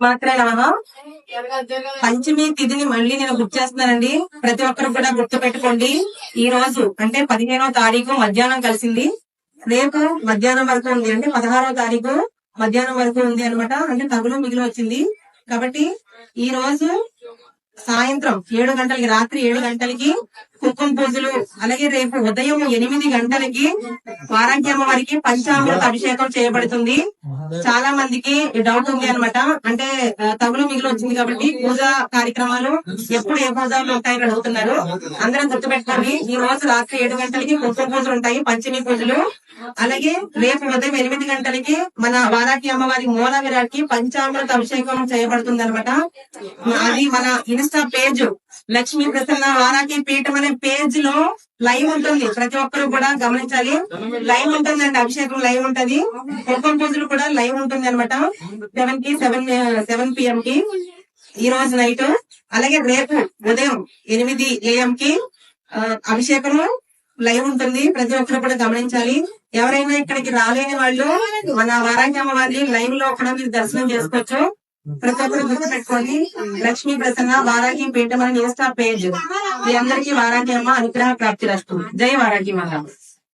మాత్రే నమ పంచమి తిథిని మళ్ళీ నేను గుర్తు చేస్తున్నానండి. ప్రతి ఒక్కరు కూడా గుర్తు పెట్టుకోండి ఈ రోజు అంటే పదిహేనో తారీఖు మధ్యాహ్నం కలిసింది. రేపు మధ్యాహ్నం వరకు ఉంది అంటే పదహారో తారీఖు మధ్యాహ్నం వరకు ఉంది అన్నమాట. అంటే తగులు మిగిలి వచ్చింది. కాబట్టి ఈ రోజు సాయంత్రం ఏడు గంటలకి రాత్రి ఏడు గంటలకి కుంకుమ పూజలు అలాగే రేపు ఉదయం ఎనిమిది గంటలకి వారాగ్యమ్మ వారికి పంచామృత అభిషేకం చేయబడుతుంది. చాలా మందికి డౌట్ ఉంది అనమాట అంటే తగులు మిగిలి వచ్చింది కాబట్టి పూజా కార్యక్రమాలు ఎప్పుడు ఏ పూజలు ఉంటాయని అడుగుతున్నారు. అందరం గుర్తుపెట్టుకోండి ఈ రోజు రాత్రి ఏడు గంటలకి కుంకుమ పూజలు ఉంటాయి పంచమి పూజలు. అలాగే రేపు ఉదయం ఎనిమిది గంటలకి మన వారాకి అమ్మవారి మూల విరాట్కి పంచామృత అభిషేకం చేయబడుతుంది అనమాట అది మన ఇన్స్టా పేజ్. లక్ష్మీ ప్రసన్న ఆరాకే పీఠం అనే పేజ్లో లైవ్ ఉంటుంది. ప్రతి ఒక్కరు కూడా గమనించాలి. లైవ్ ఉంటుందండి అభిషేకం లైవ్ ఉంటది. కుంకుమ పూజలు కూడా లైవ్ ఉంటుంది అనమాట సెవెన్కి సెవెన్ సెవెన్ పిఎం కి. ఈ రోజు నైట్ అలాగే రేపు ఉదయం ఎనిమిది ఏఎం కి అభిషేకము లైవ్ ఉంటుంది. ప్రతి ఒక్కరు కూడా గమనించాలి. ఎవరైనా ఇక్కడికి రాలేని వాళ్ళు మన వారాంగి వారిని లైవ్లో కూడా మీరు దర్శనం చేసుకోవచ్చు. ప్రతి ఒక్కరు గుర్తు పెట్టుకోండి లక్ష్మీ ప్రసన్న వారాకి పీఠం అనే ఇన్స్టా పేజ్. మీ అందరికీ వారాకి అమ్మ అనుగ్రహ ప్రాప్తి రస్తు. జై వారాకి మాత.